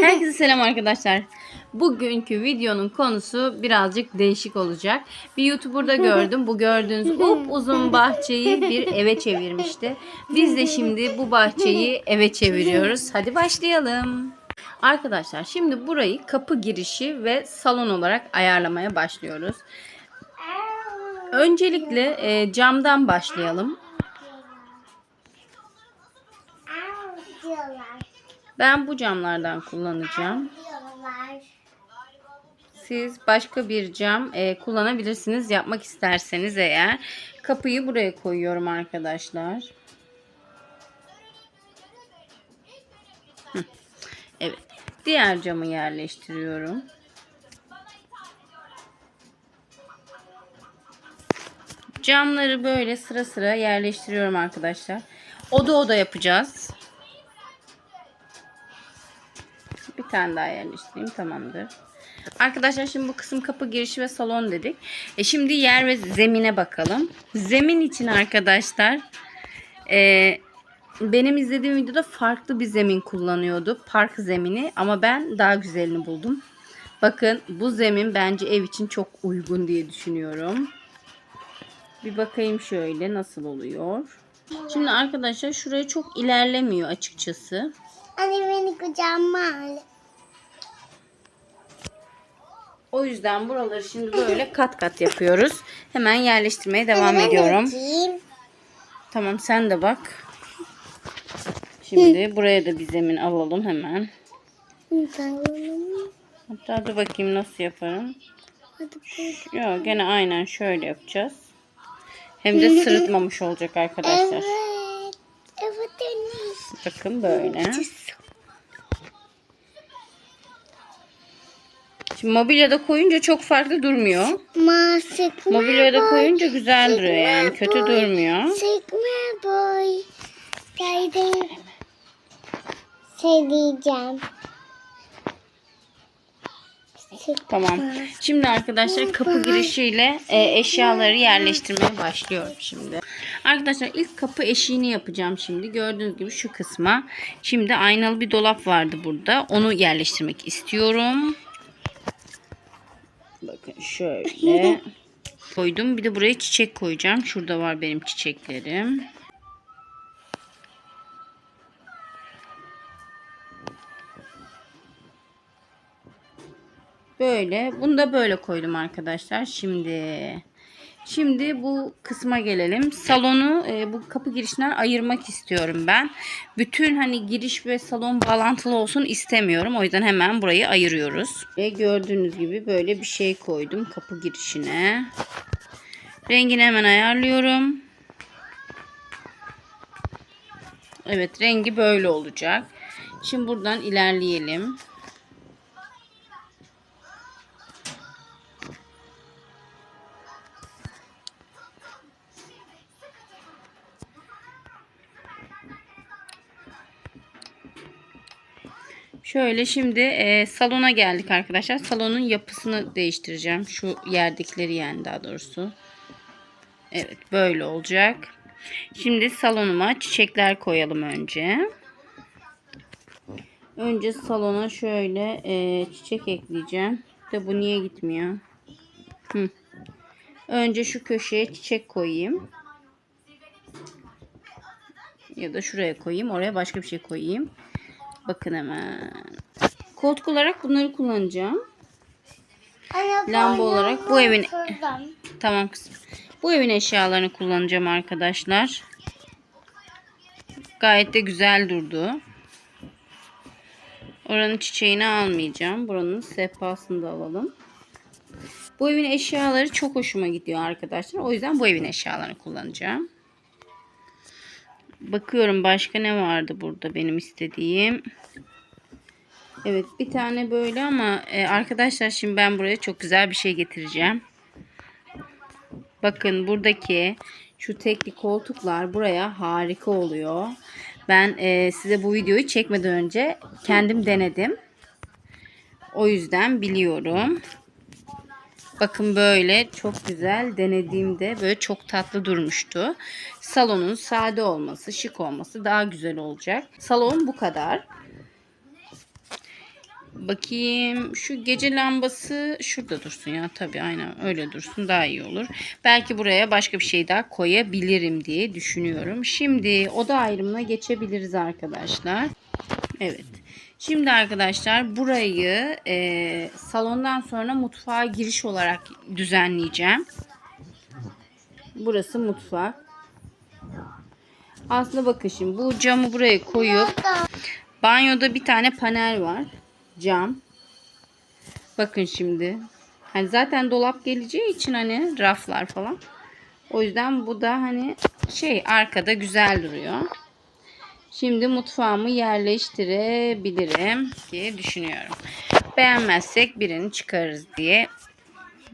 Herkese selam arkadaşlar. Bugünkü videonun konusu birazcık değişik olacak. Bir YouTuber'da gördüm. Bu gördüğünüz uzun bahçeyi bir eve çevirmişti. Biz de şimdi bu bahçeyi eve çeviriyoruz. Hadi başlayalım. Arkadaşlar şimdi burayı kapı girişi ve salon olarak ayarlamaya başlıyoruz. Öncelikle e, camdan başlayalım. Ben bu camlardan kullanacağım. Siz başka bir cam e, kullanabilirsiniz yapmak isterseniz eğer. Kapıyı buraya koyuyorum arkadaşlar. Evet. Diğer camı yerleştiriyorum. Camları böyle sıra sıra yerleştiriyorum arkadaşlar. Oda oda yapacağız. Bir tane daha yerleştireyim tamamdır. Arkadaşlar şimdi bu kısım kapı girişi ve salon dedik. E şimdi yer ve zemine bakalım. Zemin için arkadaşlar e, benim izlediğim videoda farklı bir zemin kullanıyordu. Park zemini ama ben daha güzelini buldum. Bakın bu zemin bence ev için çok uygun diye düşünüyorum. Bir bakayım şöyle nasıl oluyor. Şimdi arkadaşlar şuraya çok ilerlemiyor açıkçası. Anne beni kucağıma al. O yüzden buraları şimdi böyle kat kat yapıyoruz. Hemen yerleştirmeye devam ediyorum. Tamam sen de bak. Şimdi buraya da bir zemin alalım hemen. Hatta dur bakayım nasıl yaparım. Yok gene aynen şöyle yapacağız. Hem de sırıtmamış olacak arkadaşlar. Evet. Evet. Bakın böyle. Şimdi mobilyada koyunca çok farklı durmuyor. Ma sıkma Mobilyada boy. koyunca güzel duruyor yani. Kötü durmuyor. Sıkma boy. Geldim. Şey diyeceğim. Tamam. Şimdi arkadaşlar kapı girişiyle e, eşyaları yerleştirmeye başlıyorum şimdi. Arkadaşlar ilk kapı eşiğini yapacağım şimdi. Gördüğünüz gibi şu kısma. Şimdi aynalı bir dolap vardı burada. Onu yerleştirmek istiyorum. Bakın şöyle koydum. Bir de buraya çiçek koyacağım. Şurada var benim çiçeklerim. Böyle. Bunu da böyle koydum arkadaşlar. Şimdi şimdi bu kısma gelelim. Salonu e, bu kapı girişinden ayırmak istiyorum ben. Bütün hani giriş ve salon bağlantılı olsun istemiyorum. O yüzden hemen burayı ayırıyoruz. Ve gördüğünüz gibi böyle bir şey koydum kapı girişine. Rengini hemen ayarlıyorum. Evet rengi böyle olacak. Şimdi buradan ilerleyelim. Şöyle şimdi e, salona geldik arkadaşlar. Salonun yapısını değiştireceğim. Şu yerdekileri yani daha doğrusu. Evet böyle olacak. Şimdi salonuma çiçekler koyalım önce. Önce salona şöyle e, çiçek ekleyeceğim. De bu niye gitmiyor? Hı. Önce şu köşeye çiçek koyayım. Ya da şuraya koyayım. Oraya başka bir şey koyayım. Bakın hemen. Koltuk olarak bunları kullanacağım. Anne, Lamba olarak bu evin-. Tamam kızım. Bu evin eşyalarını kullanacağım arkadaşlar. Gayet de güzel durdu. Oranın çiçeğini almayacağım. Buranın sehpasını da alalım. Bu evin eşyaları çok hoşuma gidiyor arkadaşlar. O yüzden bu evin eşyalarını kullanacağım. Bakıyorum başka ne vardı burada benim istediğim. Evet bir tane böyle ama e, arkadaşlar şimdi ben buraya çok güzel bir şey getireceğim. Bakın buradaki şu tekli koltuklar buraya harika oluyor. Ben e, size bu videoyu çekmeden önce kendim denedim. O yüzden biliyorum. Bakın böyle çok güzel denediğimde böyle çok tatlı durmuştu. Salonun sade olması, şık olması daha güzel olacak. Salon bu kadar. Bakayım şu gece lambası şurada dursun ya tabii aynen öyle dursun daha iyi olur. Belki buraya başka bir şey daha koyabilirim diye düşünüyorum. Şimdi oda ayrımına geçebiliriz arkadaşlar. Evet. Şimdi arkadaşlar burayı e, salondan sonra mutfağa giriş olarak düzenleyeceğim. Burası mutfak. Aslında bakın şimdi bu camı buraya koyup banyoda bir tane panel var. Cam. Bakın şimdi. Hani zaten dolap geleceği için hani raflar falan. O yüzden bu da hani şey arkada güzel duruyor. Şimdi mutfağımı yerleştirebilirim diye düşünüyorum. Beğenmezsek birini çıkarırız diye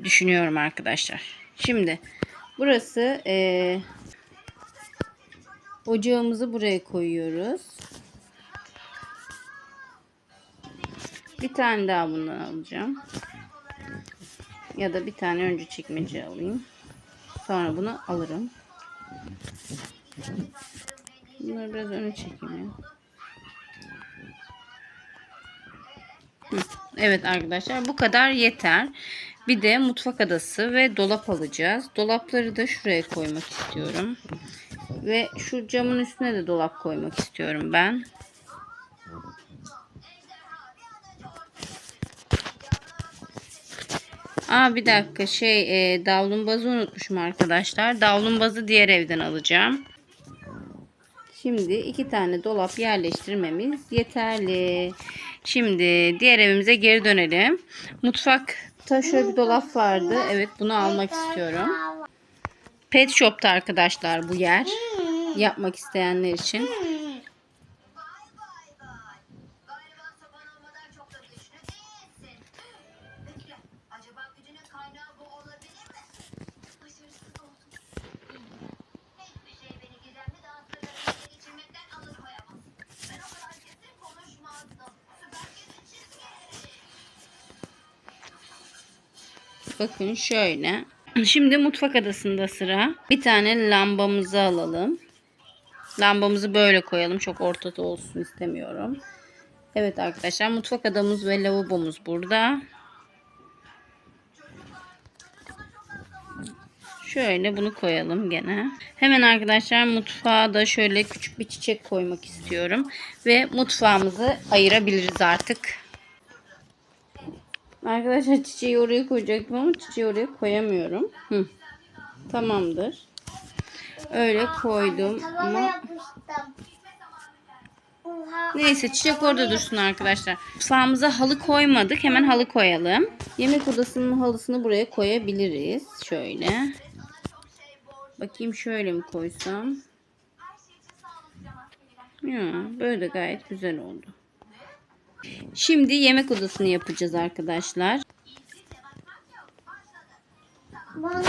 düşünüyorum arkadaşlar. Şimdi burası eee ocağımızı buraya koyuyoruz. Bir tane daha bundan alacağım. Ya da bir tane önce çekmece alayım. Sonra bunu alırım. Bunları biraz öne çekeyim ya. Evet arkadaşlar bu kadar yeter. Bir de mutfak adası ve dolap alacağız. Dolapları da şuraya koymak istiyorum. Ve şu camın üstüne de dolap koymak istiyorum ben. Aa bir dakika şey e, davlumbazı unutmuşum arkadaşlar. Davlumbazı diğer evden alacağım. Şimdi iki tane dolap yerleştirmemiz yeterli. Şimdi diğer evimize geri dönelim. Mutfakta şöyle bir dolap vardı. Evet bunu almak istiyorum. Pet Shop'ta arkadaşlar bu yer. Yapmak isteyenler için. Bakın şöyle. Şimdi mutfak adasında sıra. Bir tane lambamızı alalım. Lambamızı böyle koyalım. Çok ortada olsun istemiyorum. Evet arkadaşlar mutfak adamız ve lavabomuz burada. Şöyle bunu koyalım gene. Hemen arkadaşlar mutfağa da şöyle küçük bir çiçek koymak istiyorum. Ve mutfağımızı ayırabiliriz artık. Arkadaşlar çiçeği oraya koyacaktım ama çiçeği oraya koyamıyorum. Hı. Tamamdır. Öyle koydum ama neyse çiçek orada dursun arkadaşlar. Mutfağımıza halı koymadık. Hemen halı koyalım. Yemek odasının halısını buraya koyabiliriz. Şöyle. Bakayım şöyle mi koysam? Ya, böyle gayet güzel oldu. Şimdi yemek odasını yapacağız arkadaşlar. Bana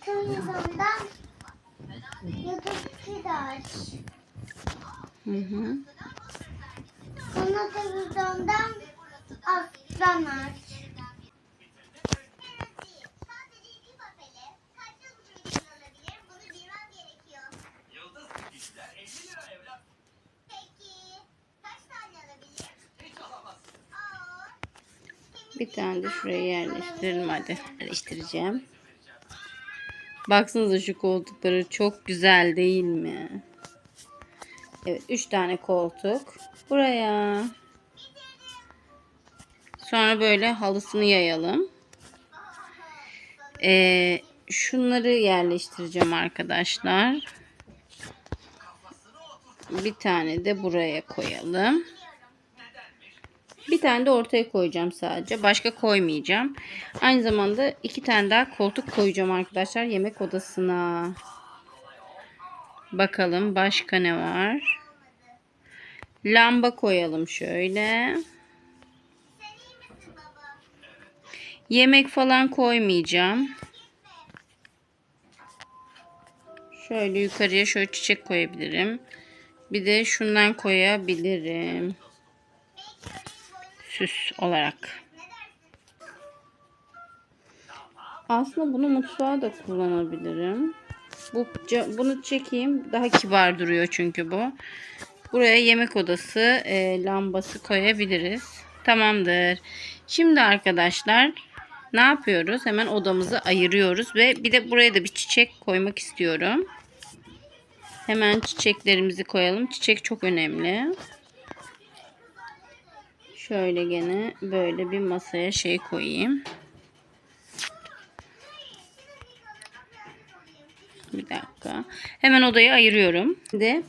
televizyondan YouTube aç. Hı hı. Bana televizyondan aslan aç. Bir tane de şuraya yerleştirelim hadi. Yerleştireceğim. Baksanıza şu koltukları çok güzel değil mi? Evet 3 tane koltuk. Buraya. Sonra böyle halısını yayalım. Ee, şunları yerleştireceğim arkadaşlar. Bir tane de buraya koyalım. Bir tane de ortaya koyacağım sadece. Başka koymayacağım. Aynı zamanda iki tane daha koltuk koyacağım arkadaşlar yemek odasına. Bakalım başka ne var? Lamba koyalım şöyle. Yemek falan koymayacağım. Şöyle yukarıya şöyle çiçek koyabilirim. Bir de şundan koyabilirim süs olarak. Aslında bunu mutfağa da kullanabilirim. Bu bunu çekeyim. Daha kibar duruyor çünkü bu. Buraya yemek odası e, lambası koyabiliriz. Tamamdır. Şimdi arkadaşlar ne yapıyoruz? Hemen odamızı ayırıyoruz ve bir de buraya da bir çiçek koymak istiyorum. Hemen çiçeklerimizi koyalım. Çiçek çok önemli. Şöyle gene böyle bir masaya şey koyayım. Bir dakika. Hemen odayı ayırıyorum. Şimdi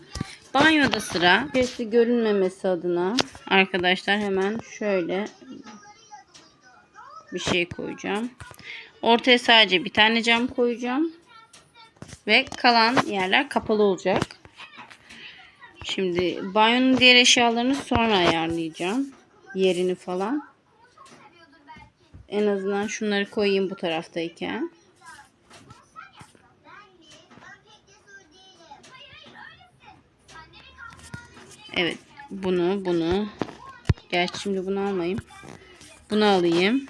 banyoda sıra. Birisi görünmemesi adına arkadaşlar hemen şöyle bir şey koyacağım. Ortaya sadece bir tane cam koyacağım. Ve kalan yerler kapalı olacak. Şimdi banyonun diğer eşyalarını sonra ayarlayacağım. Yerini falan. En azından şunları koyayım bu taraftayken. Evet. Bunu, bunu. Gerçi şimdi bunu almayayım. Bunu alayım.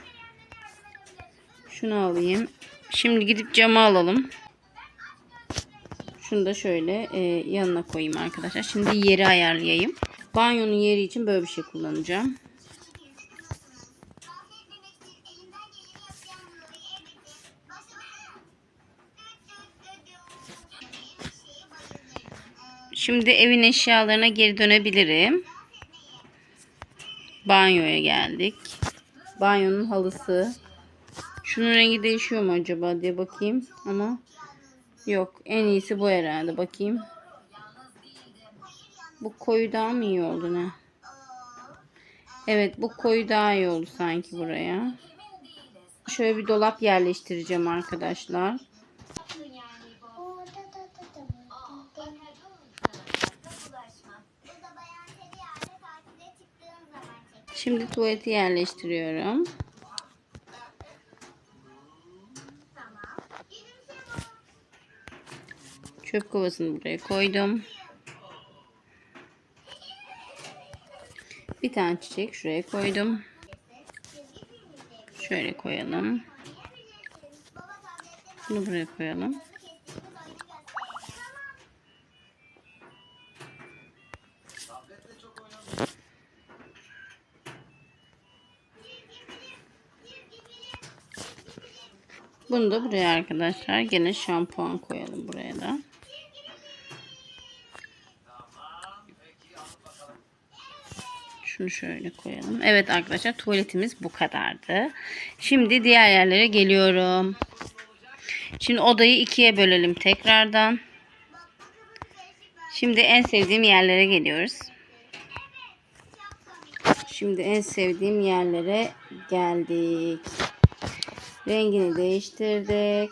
Şunu alayım. Şimdi gidip camı alalım. Şunu da şöyle e, yanına koyayım arkadaşlar. Şimdi yeri ayarlayayım. Banyonun yeri için böyle bir şey kullanacağım. Şimdi evin eşyalarına geri dönebilirim. Banyoya geldik. Banyonun halısı. Şunun rengi değişiyor mu acaba diye bakayım ama yok. En iyisi bu herhalde. Bakayım. Bu koyu daha mı iyi oldu ne? Evet bu koyu daha iyi oldu sanki buraya. Şöyle bir dolap yerleştireceğim arkadaşlar. Orada da da da da. Bu da bayan seni yerde tatile çıktığın zaman çek. Şimdi tuvaleti yerleştiriyorum. Çöp kovasını buraya koydum. Bir tane çiçek şuraya koydum. Şöyle koyalım. Bunu buraya koyalım. Bunu da buraya arkadaşlar. Gene şampuan koyalım buraya da. Şunu şöyle koyalım. Evet arkadaşlar tuvaletimiz bu kadardı. Şimdi diğer yerlere geliyorum. Şimdi odayı ikiye bölelim tekrardan. Şimdi en sevdiğim yerlere geliyoruz. Şimdi en sevdiğim yerlere geldik. Rengini değiştirdik.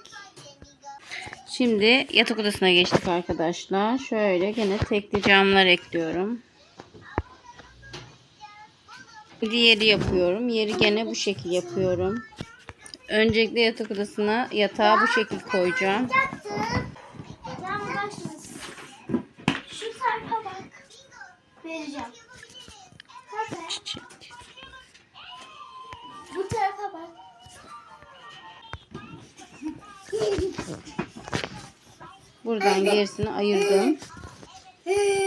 Şimdi yatak odasına geçtik arkadaşlar. Şöyle gene tekli camlar ekliyorum. Diğeri yapıyorum. Yeri gene bu şekil yapıyorum. Öncelikle yatak odasına yatağı bu şekil koyacağım. Gerisini ayırdım.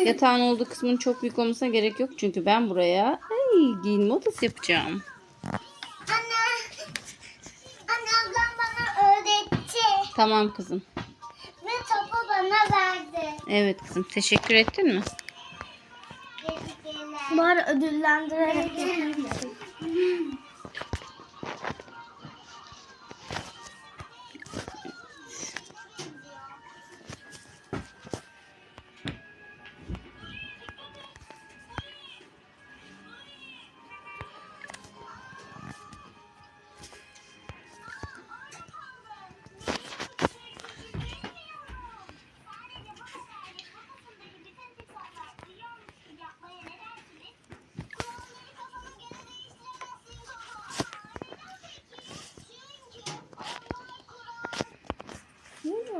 Yatağın olduğu kısmın çok büyük olmasına gerek yok. Çünkü ben buraya ay, giyinme odası yapacağım. Anne. Anne ablam bana öğretti. Tamam kızım. Ve topu bana verdi. Evet kızım. Teşekkür ettin mi? Bari ödüllendirerek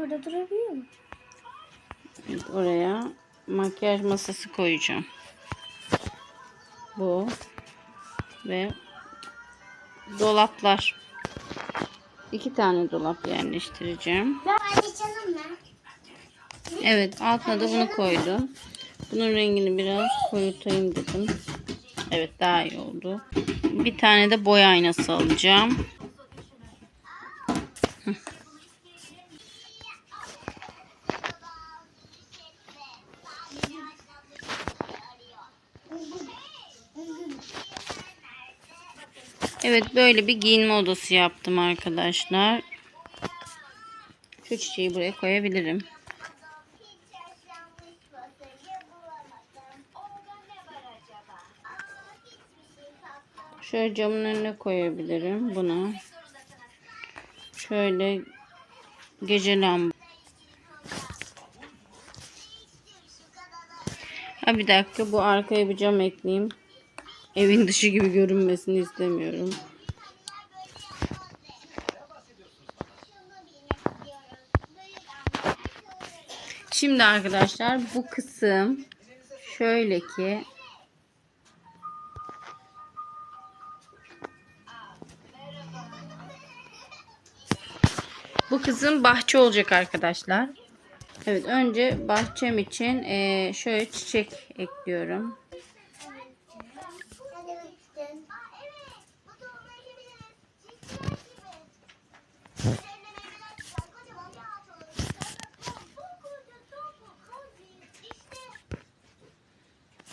Orada durabiliyor mu? Evet, oraya makyaj masası koyacağım. Bu ve dolaplar. İki tane dolap yerleştireceğim. Evet altına da bunu koydum. Bunun rengini biraz koyutayım dedim. Evet daha iyi oldu. Bir tane de boy aynası alacağım. Evet böyle bir giyinme odası yaptım arkadaşlar. Şu çiçeği buraya koyabilirim. Şöyle camın önüne koyabilirim bunu. Şöyle gece lamba. Ha bir dakika bu arkaya bir cam ekleyeyim. Evin dışı gibi görünmesini istemiyorum. Şimdi arkadaşlar bu kısım şöyle ki bu kısım bahçe olacak arkadaşlar. Evet önce bahçem için şöyle çiçek ekliyorum. Hadi bitsin. Aa, evet. Bu tohumlayabiliriz. Çiçekler gibi. Üzerine meyveler çıkar. Kocaman bir ağaç olur. Sonra bu koca topu kozi. İşte.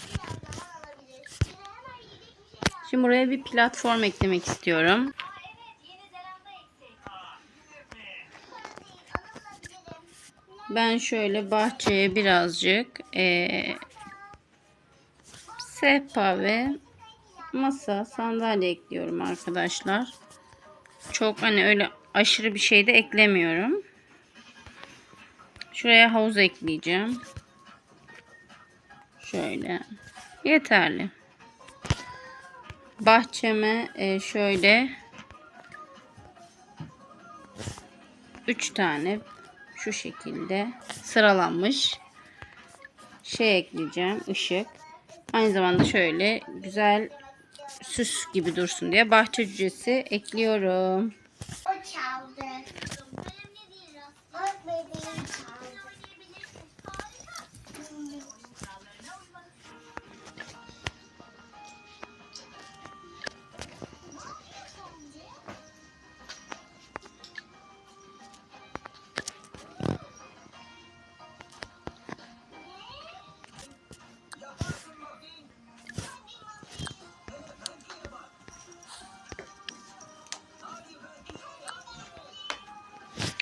Biraz zaman alabilir. Yine hemen yiyecek bir şey lazım. Şimdi buraya bir platform eklemek istiyorum. Ben şöyle bahçeye birazcık eee sehpa ve masa, sandalye ekliyorum arkadaşlar. Çok hani öyle aşırı bir şey de eklemiyorum. Şuraya havuz ekleyeceğim. Şöyle. Yeterli. Bahçeme e, şöyle 3 tane şu şekilde sıralanmış şey ekleyeceğim ışık. Aynı zamanda şöyle güzel süs gibi dursun diye bahçe cücesi ekliyorum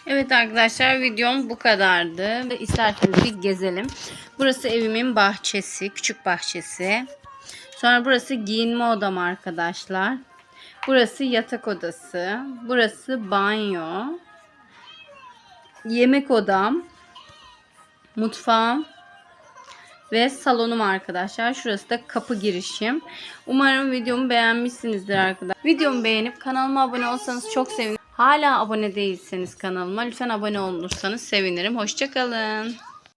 Evet arkadaşlar videom bu kadardı. İsterseniz bir gezelim. Burası evimin bahçesi, küçük bahçesi. Sonra burası giyinme odam arkadaşlar. Burası yatak odası. Burası banyo. Yemek odam. Mutfağım. Ve salonum arkadaşlar. Şurası da kapı girişim. Umarım videomu beğenmişsinizdir arkadaşlar. Videomu beğenip kanalıma abone olsanız çok sevinirim. Hala abone değilseniz kanalıma lütfen abone olursanız sevinirim. Hoşçakalın.